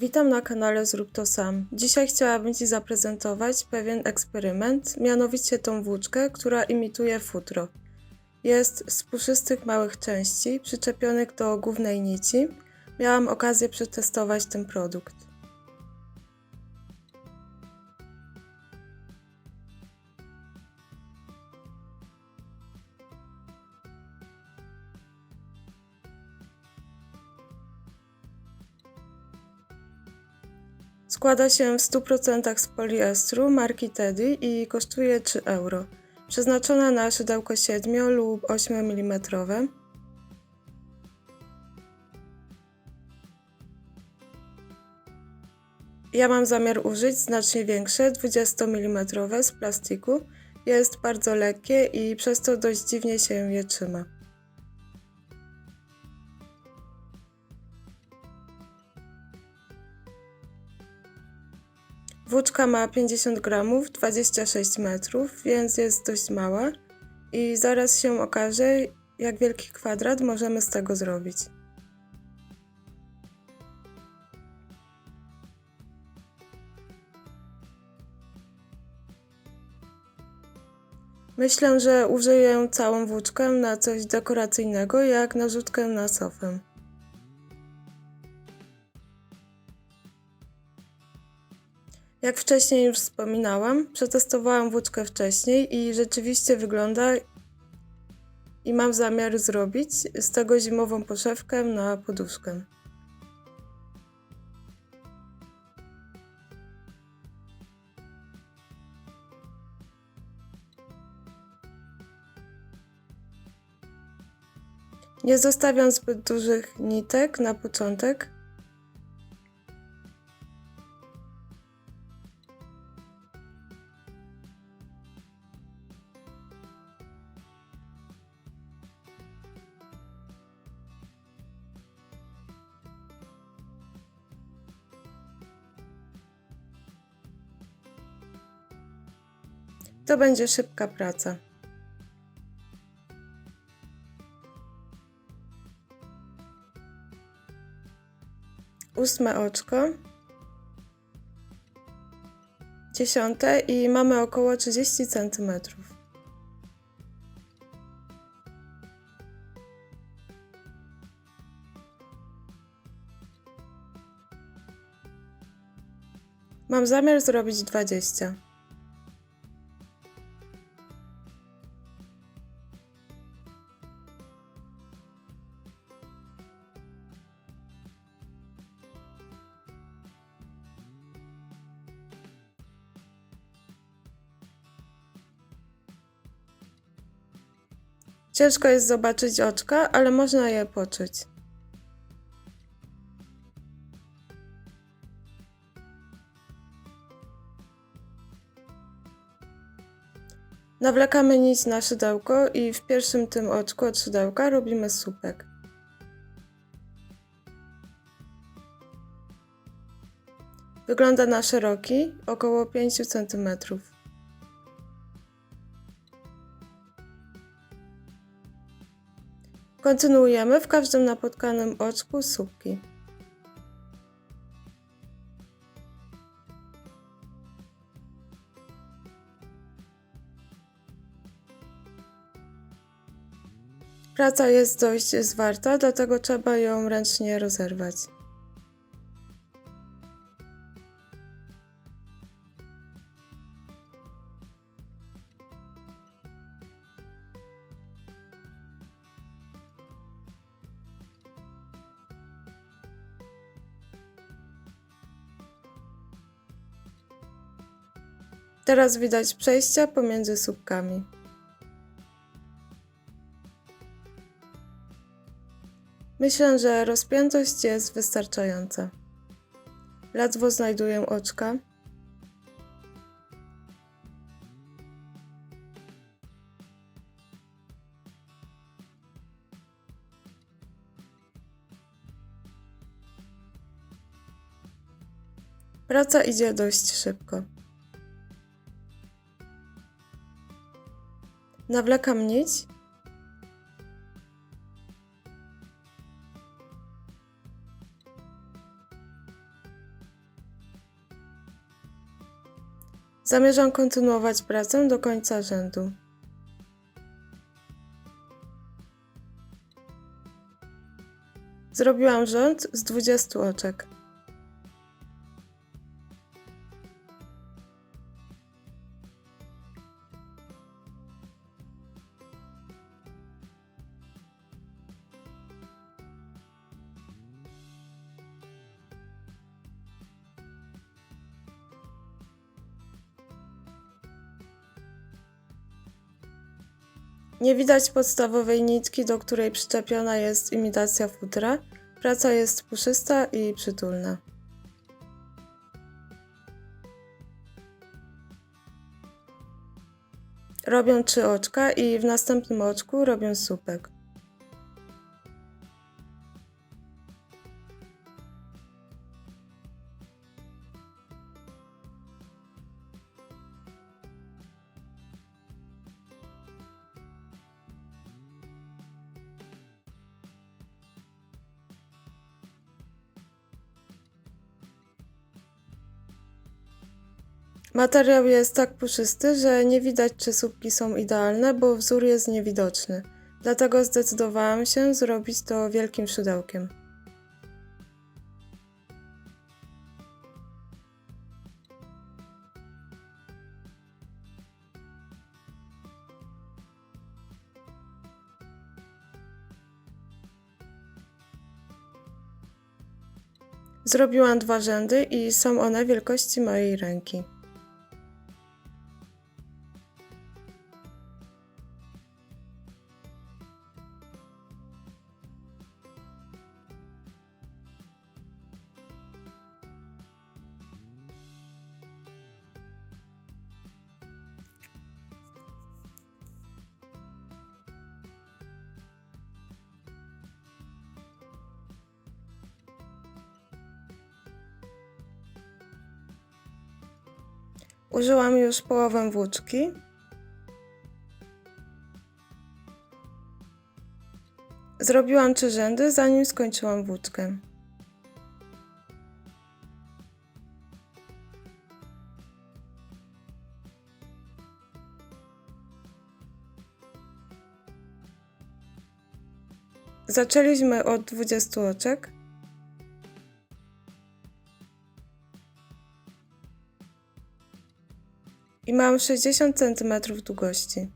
Witam na kanale Zrób to sam. Dzisiaj chciałabym Ci zaprezentować pewien eksperyment, mianowicie tą włóczkę, która imituje futro. Jest z puszystych małych części przyczepionych do głównej nici. Miałam okazję przetestować ten produkt. Składa się w 100% z poliestru marki Teddy i kosztuje 3 euro. Przeznaczona na szydełko 7 lub 8 mm. Ja mam zamiar użyć znacznie większe 20 mm z plastiku. Jest bardzo lekkie i przez to dość dziwnie się je trzyma. Włóczka ma 50 gramów, 26 metrów, więc jest dość mała i zaraz się okaże, jak wielki kwadrat możemy z tego zrobić. Myślę, że użyję całą włóczkę na coś dekoracyjnego, jak narzutkę na sofę. Jak wcześniej już wspominałam, przetestowałam włóczkę wcześniej i rzeczywiście wygląda i mam zamiar zrobić z tego zimową poszewkę na poduszkę. Nie zostawiam zbyt dużych nitek na początek, To będzie szybka praca. Ósme oczko. Dziesiąte i mamy około 30 cm. Mam zamiar zrobić 20. Ciężko jest zobaczyć oczka, ale można je poczuć. Nawlekamy nić na szydełko i w pierwszym tym oczku od szydełka robimy słupek. Wygląda na szeroki, około 5 cm. Kontynuujemy w każdym napotkanym oczku słupki. Praca jest dość zwarta, dlatego trzeba ją ręcznie rozerwać. Teraz widać przejścia pomiędzy słupkami. Myślę, że rozpiętość jest wystarczająca. Ledwo znajduję oczka. Praca idzie dość szybko. Nawlekam nić. Zamierzam kontynuować pracę do końca rzędu. Zrobiłam rząd z 20 oczek. Nie widać podstawowej nitki, do której przyczepiona jest imitacja futra. Praca jest puszysta i przytulna. Robię trzy oczka i w następnym oczku robię słupek. Materiał jest tak puszysty, że nie widać czy słupki są idealne, bo wzór jest niewidoczny. Dlatego zdecydowałam się zrobić to wielkim szydełkiem. Zrobiłam dwa rzędy i są one wielkości mojej ręki. Użyłam już połowę włóczki. Zrobiłam trzy rzędy, zanim skończyłam włóczkę. Zaczęliśmy od 20 oczek. I mam 60 cm długości,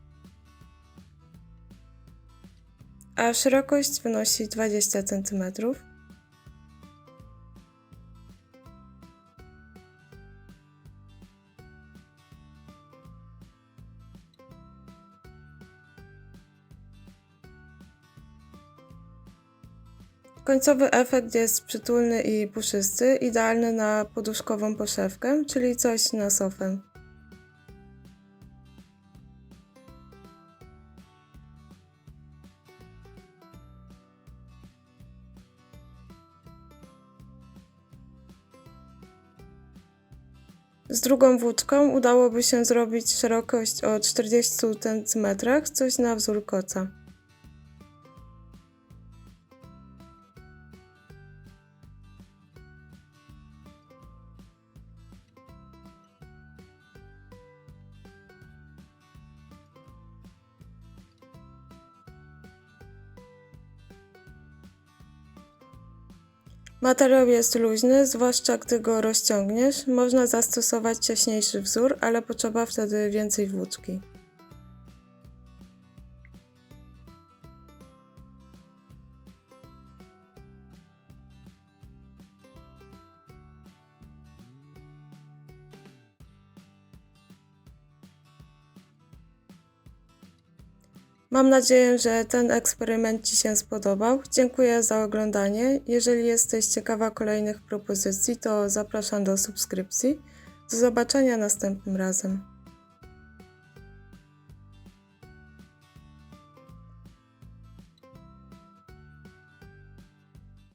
a szerokość wynosi 20 cm. Końcowy efekt jest przytulny i puszysty, idealny na poduszkową poszewkę, czyli coś na sofę. Z drugą włóczką udałoby się zrobić szerokość o 40 cm, coś na wzór koca. Materiał jest luźny, zwłaszcza gdy go rozciągniesz. Można zastosować ciaśniejszy wzór, ale potrzeba wtedy więcej włóczki. Mam nadzieję, że ten eksperyment Ci się spodobał. Dziękuję za oglądanie. Jeżeli jesteś ciekawa kolejnych propozycji, to zapraszam do subskrypcji. Do zobaczenia następnym razem.